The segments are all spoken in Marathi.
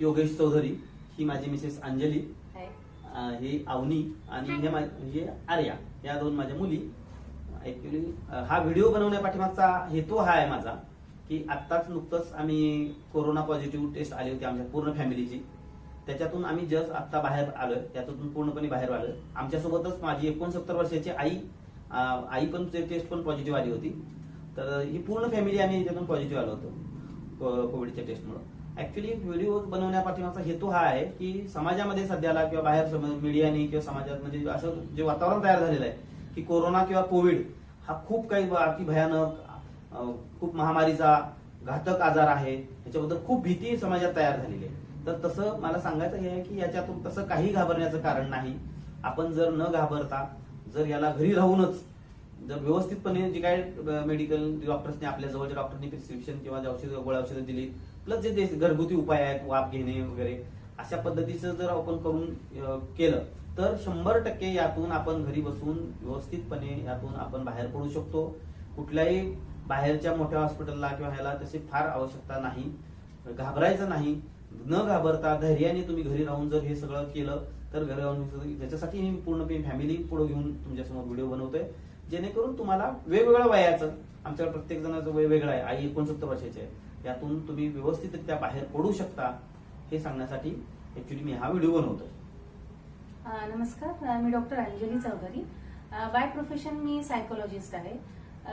योगेश चौधरी ही माझी मिसेस अंजली ही अवनी आणि हे मा- हे आर्या या दोन माझ्या मुली. ऍक्च्युली हा व्हिडिओ बनवण्यापाठीमागचा हेतू हा आहे माझा की आत्ताच नुकतंच आम्ही कोरोना पॉझिटिव्ह टेस्ट आली होती आमच्या पूर्ण फॅमिलीची. त्याच्यातून आम्ही जस्ट आत्ता बाहेर आलोय त्यातून पूर्णपणे बाहेर आलोय. आमच्यासोबतच माझी एकोणसत्तर वर्षाची आई आई पण टेस्ट पण पॉझिटिव्ह आली होती. तर ही पूर्ण फॅमिली आम्ही त्यातून पॉझिटिव्ह आलो होतो कोविडच्या टेस्टमुळे ऍक्च्युली व्हिडिओ बनवण्यापाठीमागचा हेतू हा आहे की समाजामध्ये सध्याला किंवा बाहेर मीडियाने किंवा समाजात म्हणजे असं जे वातावरण तयार झालेलं आहे की कोरोना किंवा कोविड हा खूप काही अति भयानक खूप महामारीचा घातक आजार आहे. याच्याबद्दल खूप भीती समाजात तयार झालेली आहे. तर तसं मला सांगायचं हे आहे की याच्यातून तसं काही घाबरण्याचं कारण नाही. आपण जर न घाबरता जर याला घरी राहूनच जर व्यवस्थितपणे जे काय मेडिकल डॉक्टर्सने आपल्या जवळच्या डॉक्टरनी प्रिस्क्रिप्शन किंवा जे औषधं गोळ्या औषधं दिली प्लस जे देश- घरगुती उपाय आहेत वाफ घेणे वगैरे अशा पद्धतीचं जर आपण करून केलं तर शंभर टक्के यातून आपण घरी बसून व्यवस्थितपणे यातून आपण बाहेर पडू शकतो. कुठल्याही बाहेरच्या मोठ्या हॉस्पिटलला किंवा ह्याला तशी फार आवश्यकता नाही घाबरायचं नाही. न घाबरता धैर्याने तुम्ही घरी राहून जर हे सगळं केलं तर घरी राहून त्याच्यासाठी मी पूर्णपणे फॅमिली पुढे घेऊन तुमच्यासमोर व्हिडिओ बनवतोय. जेणेकरून तुम्हाला वेगवेगळ्या वयाचं आमच्याकडे प्रत्येक जणाचं वय वेगळं आहे. आई एकोणसत्तर वर्षाची आहे. यातून तुम्ही व्यवस्थितरित्या बाहेर पडू शकता हे सांगण्यासाठी ऍक्च्युली मी हा व्हिडिओ बनवतोय. नमस्कार. मी doctor Anjali Chaudhary. By profession me psychologist आहे.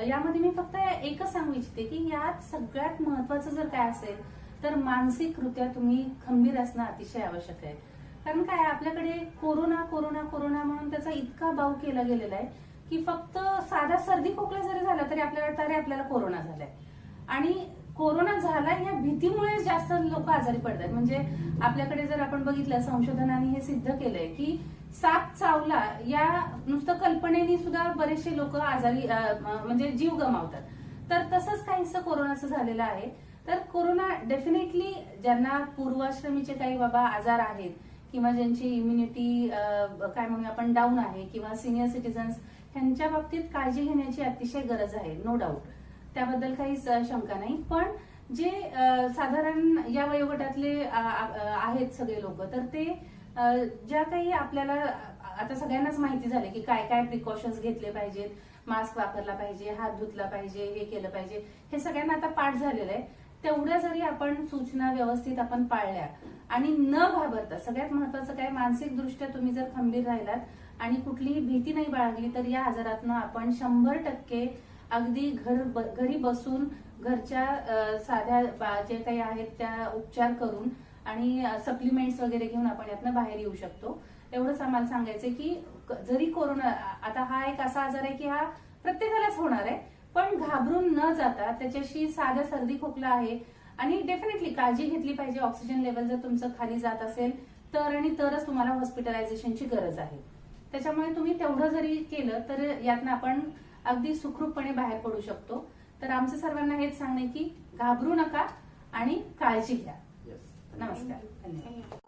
यामध्ये मी फक्त एकच सांगू इच्छिते की यात सगळ्यात महत्वाचं जर काय असेल तर मानसिकरित्या तुम्ही खंबीर असणं अतिशय आवश्यक आहे. कारण काय आहे, आपल्याकडे कोरोना कोरोना कोरोना म्हणून त्याचा इतका बाव केला गेलेला आहे की फक्त साधा सर्दी खोकला जरी झाला तरी आपल्याला तरी आपल्याला कोरोना झालाय. आणि कोरोना झाला या भीतीमुळे जास्त लोक आजारी पडतात. म्हणजे आपल्याकडे जर आपण बघितलं संशोधनाने हे सिद्ध केलंय की साप चावला या नुसतं कल्पनेने सुद्धा बरेचसे लोक आजारी म्हणजे जीव गमावतात. तर तसंच काहीसं कोरोनाचं झालेलं आहे. तर कोरोना डेफिनेटली ज्यांना पूर्वाश्रमीचे काही बाबा आजार आहेत किंवा ज्यांची इम्युनिटी काय म्हणूया आपण डाऊन आहे किंवा सिनियर सिटीजन्स ह्यांच्या बाबतीत काळजी घेण्याची अतिशय गरज आहे नो डाऊट त्याबद्दल काहीच शंका नाही. पण जे साधारण या वयोगटातले आहेत सगळे लोक तर ते ज्या काही आपल्याला आता सगळ्यांनाच माहिती झाले की काय काय प्रिकॉशन्स घेतले पाहिजेत. मास्क वापरला पाहिजे हात धुतला पाहिजे हे केलं पाहिजे. हे सगळ्यांना आता पाठ झालेलं आहे. तेवढ्या जरी आपण सूचना व्यवस्थित आपण पाळल्या आणि न घाबरता सगळ्यात महत्वाचं काय मानसिकदृष्ट्या तुम्ही जर खंबीर राहिलात आणि कुठलीही भीती नाही बाळगली तर या आजारातनं आपण शंभर टक्के अगदी घर घरी बसून घरच्या साध्या जे काही आहेत त्या उपचार करून आणि सप्लिमेंट्स वगैरे घेऊन आपण यातनं बाहेर येऊ शकतो. एवढंच आम्हाला सांगायचं की जरी कोरोना आता हा एक असा आजार आहे की हा प्रत्येकालाच होणार आहे पण घाबरून न जाता त्याच्याशी साधा सर्दी खोकला आहे आणि डेफिनेटली काळजी घेतली पाहिजे ऑक्सिजन लेवल जर तुमचं खाली जात असेल तर आणि तरच तुम्हाला हॉस्पिटलायझेशनची गरज आहे. त्याच्यामुळे तुम्ही तेवढं जरी केलं तर यातनं आपण अगदी सुखरूपपणे बाहेर पडू शकतो. तर आमचं सर्वांना हेच सांगणे की घाबरू नका आणि काळजी घ्या. नमस्कार. धन्यवाद.